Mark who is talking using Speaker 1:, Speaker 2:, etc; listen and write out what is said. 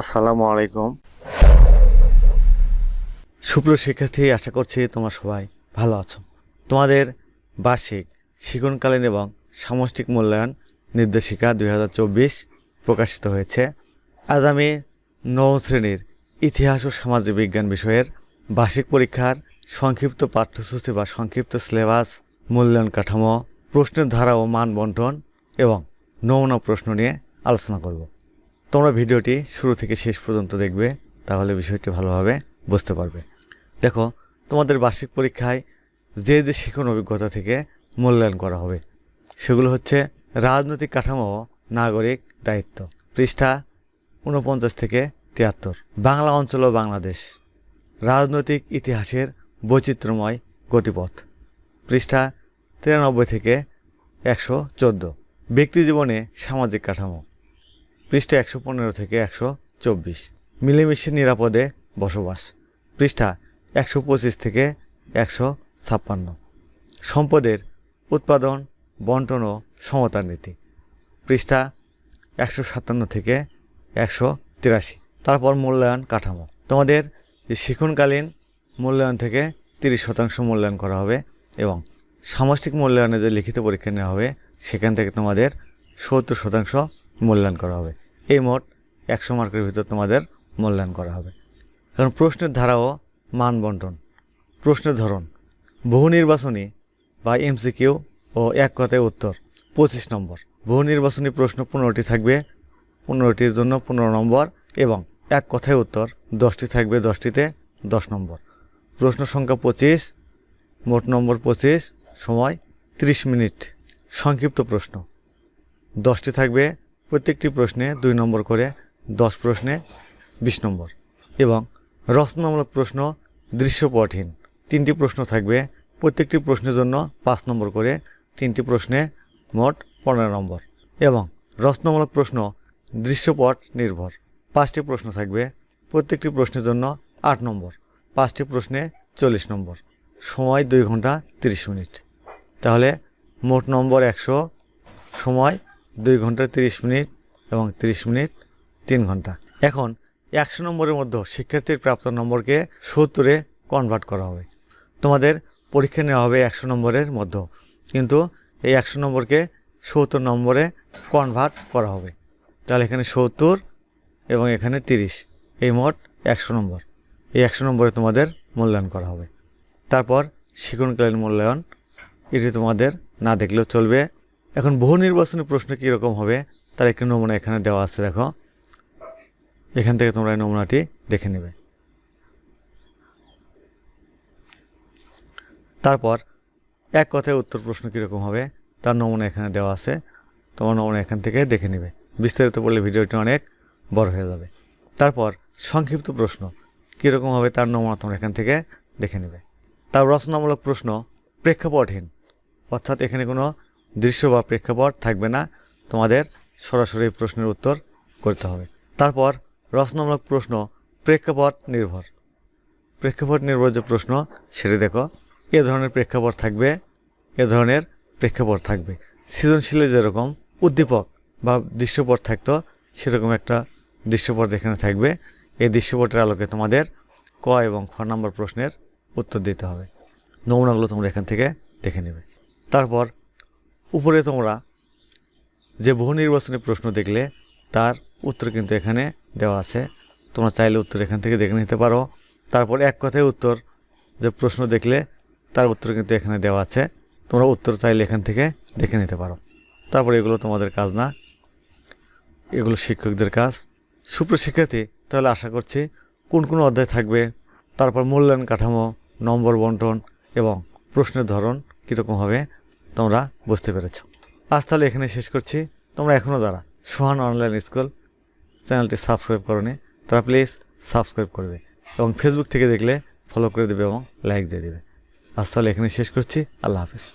Speaker 1: আসসালামু আলাইকুম। সুপ্রিয় শিক্ষার্থী, আশা করছি তোমরা সবাই ভালো আছো। তোমাদের বার্ষিক, শিক্ষণকালীন এবং সামষ্টিক মূল্যায়ন নির্দেশিকা দুই হাজার চব্বিশ প্রকাশিত হয়েছে। আজ আমি নবম শ্রেণির ইতিহাস ও সামাজিক বিজ্ঞান বিষয়ের বার্ষিক পরীক্ষার সংক্ষিপ্ত পাঠ্যসূচি বা সংক্ষিপ্ত সিলেবাস, মূল্যায়ন কাঠামো, প্রশ্নের ধারা ও মান বন্টন এবং নমুনা প্রশ্ন নিয়ে আলোচনা করব। তোমরা ভিডিওটি শুরু থেকে শেষ পর্যন্ত দেখবে, তাহলে বিষয়টি ভালোভাবে বুঝতে পারবে। দেখো, তোমাদের বার্ষিক পরীক্ষায় যে যে শিখন অভিজ্ঞতা থেকে মূল্যায়ন করা হবে, সেগুলো হচ্ছে রাজনৈতিক কাঠামো নাগরিক দায়িত্ব, পৃষ্ঠা ঊনপঞ্চাশ থেকে তিয়াত্তর। বাংলা অঞ্চল ও বাংলাদেশ, রাজনৈতিক ইতিহাসের বৈচিত্র্যময় গতিপথ, পৃষ্ঠা তিরানব্বই থেকে একশো চোদ্দ। ব্যক্তিজীবনে সামাজিক কাঠামো পৃষ্ঠা একশো পনেরো থেকে একশো চব্বিশ মিলেমিশে নিরাপদে বসবাস। পৃষ্ঠা একশো পঁচিশ থেকে একশো ছাপ্পান্ন। সম্পদের উৎপাদন, বন্টন ও সমতার নীতি। পৃষ্ঠা একশো সাতান্ন থেকে একশো তিরাশি। তারপর মূল্যায়ন কাঠামো। তোমাদের যে শিক্ষণকালীন মূল্যায়ন থেকে তিরিশ শতাংশ মূল্যায়ন করা হবে এবং সামষ্টিক মূল্যায়নে যে লিখিত পরীক্ষা নেওয়া হবে, সেখান থেকে তোমাদের সত্তর শতাংশ মূল্যায়ন করা হবে। এই মোট একশো মার্কের ভিতর তোমাদের মূল্যায়ন করা হবে। কারণ প্রশ্নের ধারা ও মান বন্টন। প্রশ্নের ধরন, বহু নির্বাচনী বা এমসিকিউ ও এক কথায় উত্তর, পঁচিশ নম্বর। বহু নির্বাচনী প্রশ্ন পনেরোটি থাকবে, পনেরোটির জন্য পনেরো নম্বর এবং এক কথায় উত্তর দশটি থাকবে, দশটিতে দশ নম্বর। প্রশ্ন সংখ্যা পঁচিশ, মোট নম্বর পঁচিশ সময় ত্রিশ মিনিট। সংক্ষিপ্ত প্রশ্ন, দশটি থাকবে প্রত্যেকটি প্রশ্নে দুই নম্বর করে দশ প্রশ্নে বিশ নম্বর। এবং রচনামূলক প্রশ্ন দৃশ্যপটহীন। তিনটি প্রশ্ন থাকবে। প্রত্যেকটি প্রশ্নের জন্য পাঁচ নম্বর করে তিনটি প্রশ্নে মোট পনেরো নম্বর। এবং রচনামূলক প্রশ্ন দৃশ্যপট নির্ভর। পাঁচটি প্রশ্ন থাকবে। প্রত্যেকটি প্রশ্নের জন্য আট নম্বর। পাঁচটি প্রশ্নে চল্লিশ নম্বর। সময় দুই ঘণ্টা তিরিশ মিনিট। তাহলে মোট নম্বর একশো, সময় দুই ঘণ্টা তিরিশ মিনিট এবং তিরিশ মিনিট তিন ঘণ্টা। এখন একশো নম্বরের মধ্যে শিক্ষার্থীর প্রাপ্ত নম্বরকে সত্তরে কনভার্ট করা হবে। তোমাদের পরীক্ষা নেওয়া হবে একশো নম্বরের মধ্যে। কিন্তু এই একশো নম্বরকে সত্তর নম্বরে কনভার্ট করা হবে। তাহলে এখানে সত্তর এবং এখানে তিরিশ। এই মোট একশো নম্বর। এই একশো নম্বরে তোমাদের মূল্যায়ন করা হবে। তারপর শিক্ষণকালীন মূল্যায়ন। এটি তোমাদের না দেখলেও চলবে। এখন বহু নির্বাচনী প্রশ্ন কীরকম হবে, তার একটি নমুনা এখানে দেওয়া আছে, দেখো। এখান থেকে তোমরা এই নমুনাটি দেখে নেবে। তারপর, এক কথায় উত্তর প্রশ্ন কীরকম হবে, তার নমুনা এখানে দেওয়া আছে। তোমার নমুনা এখান থেকে দেখে নেবে। বিস্তারিত পড়লে ভিডিওটি অনেক বড় হয়ে যাবে। তারপর, সংক্ষিপ্ত প্রশ্ন। কীরকম হবে তার নমুনা তোমরা এখান থেকে দেখে নেবে। তার রচনামূলক প্রশ্ন প্রেক্ষাপটহীন। অর্থাৎ এখানে কোনো দৃশ্য বা প্রেক্ষাপট থাকবে না। তোমাদের সরাসরি প্রশ্নের উত্তর করতে হবে। তারপর রচনামূলক প্রশ্ন, প্রেক্ষাপট নির্ভর। প্রেক্ষাপট নির্ভর যে প্রশ্ন, সেটি দেখো। এ ধরনের প্রেক্ষাপট থাকবে, এ ধরনের প্রেক্ষাপট থাকবে। সৃজনশীলে যেরকম উদ্দীপক বা দৃশ্যপট থাকতো, সেরকম একটা দৃশ্যপট এখানে থাকবে। এই দৃশ্যপটের আলোকে তোমাদের ক এবং খ নম্বর প্রশ্নের উত্তর দিতে হবে। নমুনাগুলো তোমরা এখান থেকে দেখে নেবে। তারপর উপরে তোমরা যে বহু নির্বাচনী প্রশ্ন দেখলে, তার উত্তর কিন্তু এখানে দেওয়া আছে। তোমরা চাইলে উত্তর এখান থেকে দেখে নিতে পারো। তারপর এক কথায় উত্তর যে প্রশ্ন দেখলে, তার উত্তর কিন্তু এখানে দেওয়া আছে। তোমরা উত্তর চাইলে এখান থেকে দেখে নিতে পারো। তারপর এগুলো তোমাদের কাজ না। এগুলো শিক্ষকদের কাজ। সুপ্রিয় শিক্ষার্থী, তাহলে আশা করছি কোন কোন অধ্যায় থাকবে? তারপর মূল্যায়ন কাঠামো, নম্বর বন্টন এবং প্রশ্নের ধরন কীরকম হবে? তোমরা বুঝতে পেরেছ। আজ তাহলে এখানে শেষ করছি। তোমরা এখনও যারা সোহান অনলাইন স্কুল চ্যানেলটি সাবস্ক্রাইব করনি, তারা প্লিজ সাবস্ক্রাইব করবে এবং ফেসবুক থেকে দেখলে ফলো করে দেবে এবং লাইক দিয়ে দেবে। আজ তাহলে এখানে শেষ করছি। আল্লাহ হাফিজ।